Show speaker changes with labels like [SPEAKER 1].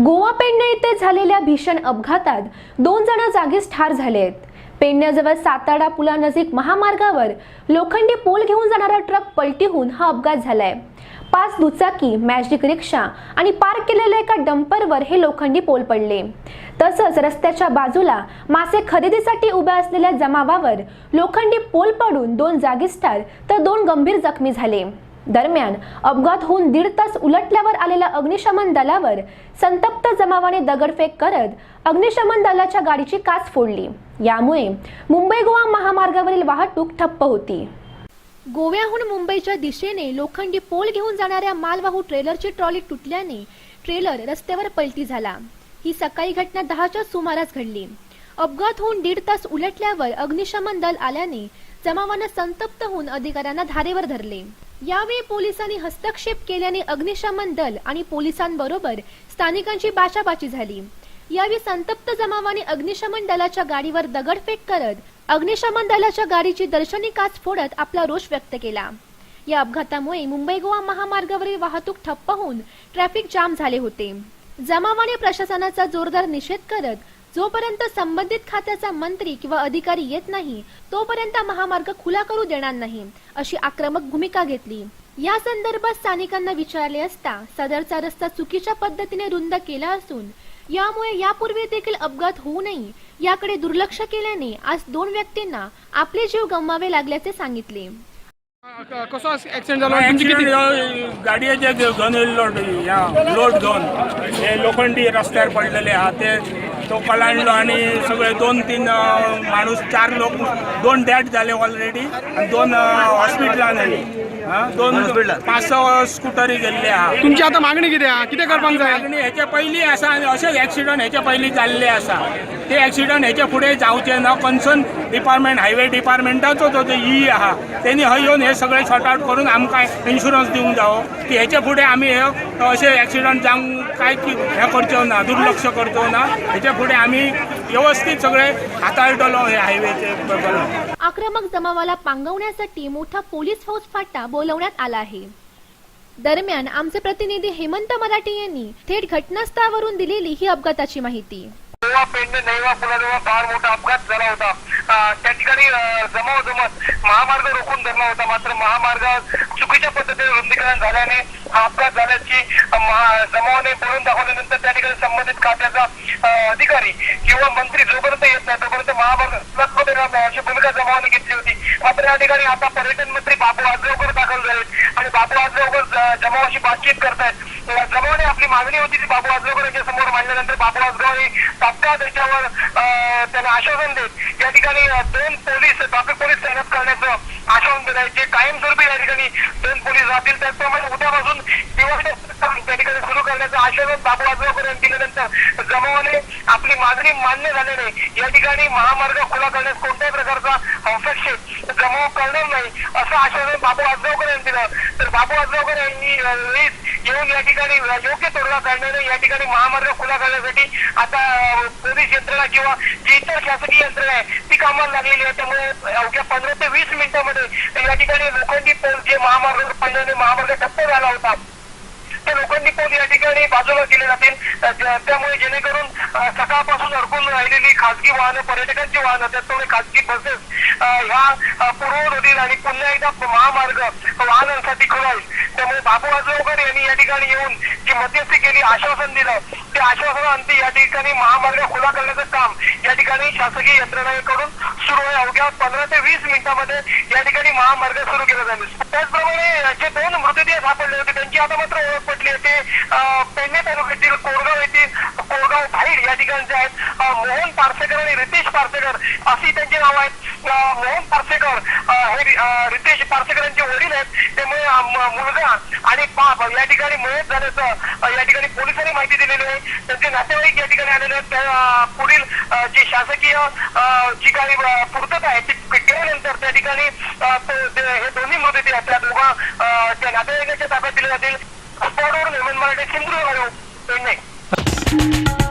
[SPEAKER 1] गोवा पेडणे येथे झालेल्या भीषण अपघातात दोन जण जागीच ठार झाले आहेत. पेडण्याजवळ सातारा पुलानजीक महामार्गावर लोखंडी पोल घेऊन जाणारा ट्रक पलटी होऊन हा अपघात झालाय. पाच दुचाकी मॅजिक रिक्षा आणि पार्क केलेल्या एका डंपरवर हे लोखंडी पोल पडले. तसंच रस्त्याच्या बाजूला मासे खरेदीसाठी उभ्या असलेल्या जमावावर लोखंडी पोल पडून दोन जागीच ठार तर दोन गंभीर जखमी झाले. दरम्यान अपघात होऊन दीड तास उलटल्यावर आलेल्या अग्निशमन दलावर संतप्त जमावाने दगडफेक करत अग्निशमन दलाच्या गाडीची काच फोडली. यामुळे मुंबई गोवा महामार्गावरील वाहतूक ठप्प होती. गोव्याहून मुंबईच्या दिशेने लोखंडी पोल घेऊन जाणाऱ्या मालवाहू ट्रेलरची ट्रॉली तुटल्याने ट्रेलर रस्त्यावर पलटी झाला. ही सकाळी घटना दहाच्या सुमारास घडली. अपघात होऊन दीड तास उलटल्यावर अग्निशमन दल आल्याने जमावानं संतप्त होऊन अधिकाऱ्यांना धारेवर धरले. यावेळी पोलिसांनी हस्तक्षेप केल्याने अग्निशमन दल आणि पोलिसांबरोबर स्थानिकांची बाचाबाची झाली. यावेळी संतप्त जमावाने अग्निशमन दलाच्या गाडीवर दगडफेक करत अग्निशमन दलाच्या गाडीची दर्शनी काच फोडत आपला रोष व्यक्त केला. या अपघातामुळे मुंबई गोवा महामार्गावरील वाहतूक ठप्प होऊन ट्रॅफिक जाम झाले होते. जमावाने प्रशासनाचा जोरदार निषेध करत जोपर्यंत संबंधित खात्याचा मंत्री किंवा अधिकारी येत नाही तोपर्यंत महामार्ग खुला करू देणार नाही अशी आक्रमक भूमिका घेतली. या संदर्भात स्थानिकांना विचारले असता सदरचा रस्ता चुकीच्या पद्धतीने रुंद केला असून यामुळे यापूर्वी देखील अपघात होऊ नये याकडे दुर्लक्ष केल्याने आज दोन व्यक्तींना आपले जीव गमवावे लागल्याचे सांगितले.
[SPEAKER 2] कसो ऍक्सिडेंट झालो? तुमची किती
[SPEAKER 3] ऍक्सिडेंट गाडयेचे घेवन येयल्लो ह्या लोड घेवन हे लोखंडी रस्त्यार पडलेले आहा ते तो कलांडलो आणि सगळे दोन तीन माणूस चार लोक दोन डॅड झाले ऑलरेडी आणि दोन हॉस्पिटलान आली हा, दोन पाच स स्कुटरी गेल्ले आहा
[SPEAKER 2] तुमची आता मागणी किती हा किती करपाक जाय
[SPEAKER 3] मागणी हेचे पयलीं आसा आनी अशेच ऍक्सिडंट हेचे पयलीं जाल्ले आसा ते ऍक्सिडंट हेचे फुडें जावचे ना कन्सर्न डिपार्टमेंट हायवे डिपार्टमेंटाचो जो जो ई आहा तेणी हय येवन हे सगळे सॉर्ट आउट करून आमकां इन्शुरन्स दिवंक जावो. की हेचे फुडें आमी हे अशे ऍक्सिडंट जावंक काय की हे करचो ना दुर्लक्ष करचो ना. हेचे फुडें आमी व्यवस्थीत सगळे हाताळटलो हे हायवेचे
[SPEAKER 1] आक्रमक जमावाला पांगवण्यासाठी मोठा पोलीस फौजफाटा बोलवण्यात आला आहे. दरम्यान आमचे प्रतिनिधी हेमंत मराठे यांनी थेट घटनास्थळावरून दिलेली ही अपघाताची माहिती.
[SPEAKER 4] गोवा पेडणे नैवा पुलाजवळ फार मोठा अपघात झाला होता. त्या ठिकाणी जमाव जमत महामार्ग रोखून धरला होता. मात्र महामार्ग चुकीच्या पद्धतीने रुंदीकरण झाल्याने हा अपघात झाल्याची जमावाने बोलून दाखवल्यानंतर त्या ठिकाणी संबंधित खात्याचा अधिकारी किंवा मंत्री जोपर्यंत येत नाही तोपर्यंत महामार्ग सुरक्षित देणार नाही अशी भूमिका जमावाने घेतली होती. मात्र या ठिकाणी आता पर्यटन मंत्री बाबू आजगावकर दाखल झालेत आणि बाबू आजगावकर जमावाशी बातचीत करतायत. जमावाने आपली मागणी होती ती बाबू आजगावकर यांच्या समोर मांडल्यानंतर बाबू आजगाव तात्काळ त्याच्यावर अं, त्यांना आश्वासन देत. या ठिकाणी दोन पोलीस ट्रॅफिक पोलीस तैनात करण्याचं आश्वासन दिलं जे कायमस्वरूपी या ठिकाणी. दोन पोलीस राहतील. त्याचप्रमाणे उद्यापासून दिवाळी त्या ठिकाणी सुरू करण्याचं आश्वासन बाबू जोपर्यंत दिल्यानंतर जमावाने आपली मागणी मान्य झाल्याने या ठिकाणी महामार्ग खुला करण्यास कोणत्याही प्रकारचा हस्तक्षेप जमाव करणार नाही असं आश्वासन बाबू आजगावकर यांनी दिलं. तर बाबू आजगावकर यांनी वीज येऊन या ठिकाणी योग्य तोडगा काढण्याने या ठिकाणी महामार्ग खुला करण्यासाठी आता पोलीस यंत्रणा किंवा जी इतर शासकीय यंत्रणा आहे ती कामाला लागलेली आहे. त्यामुळे अवघ्या पंधरा ते वीस मिनिटांमध्ये या ठिकाणी लोखंडी पोल जे महामार्ग पडल्याने महामार्ग ठप्प झाला होता त्या लोकांनी पोल या ठिकाणी बाजूला केले जातील. त्यामुळे जेणेकरून सकाळपासून अडकून राहिलेली खासगी वाहनं पर्यटकांची वाहनं त्याचप्रमाणे खासगी बसेस ह्या अ, आणि पुन्हा एकदा महामार्ग वाहनांसाठी खुला त्यामुळे बाबू आजगावकर यांनी या ठिकाणी येऊन जी मध्यस्थी केली आश्वासन दिलं ते आश्वासनाअंती या ठिकाणी महामार्ग खुला करण्याचं काम या ठिकाणी शासकीय यंत्रणेकडून सुरू आहे. अवघ्या पंधरा ते वीस मिनिटांमध्ये या ठिकाणी महामार्ग सुरू केला जाईल. त्याचप्रमाणे जे दोन मृतदेह सापडले होते त्यांची आता मात्र ओळख पटली आहे ते अं, पेडणे तालुक्यातील कोरगाव येथील कोरगाव भाईड या ठिकाणचे आहेत. मोहन पार्सेकर आणि रितेश पार्सेकर अशी त्यांची नाव आहेत. मोहन पार्सेकर हे रितेश पार्सेकर यांचे वडील आहेत. त्यामुळे मुलगा आणि बाप या ठिकाणी मयत झाल्याचं या ठिकाणी पोलिसांनी माहिती दिलेली आहे. त्यांचे नातेवाईक या ठिकाणी आलेले आहेत. त्या पुढील जी शासकीय जी काही पूर्तता आहे ती केल्यानंतर त्या ठिकाणी हे दोन्ही मृतदेह त्या दोघा त्या नातेवाईकांच्या ताब्यात दिले जातील. स्पॉटवरून हेमंत मराठे सिंधुदुर्ग पेडणे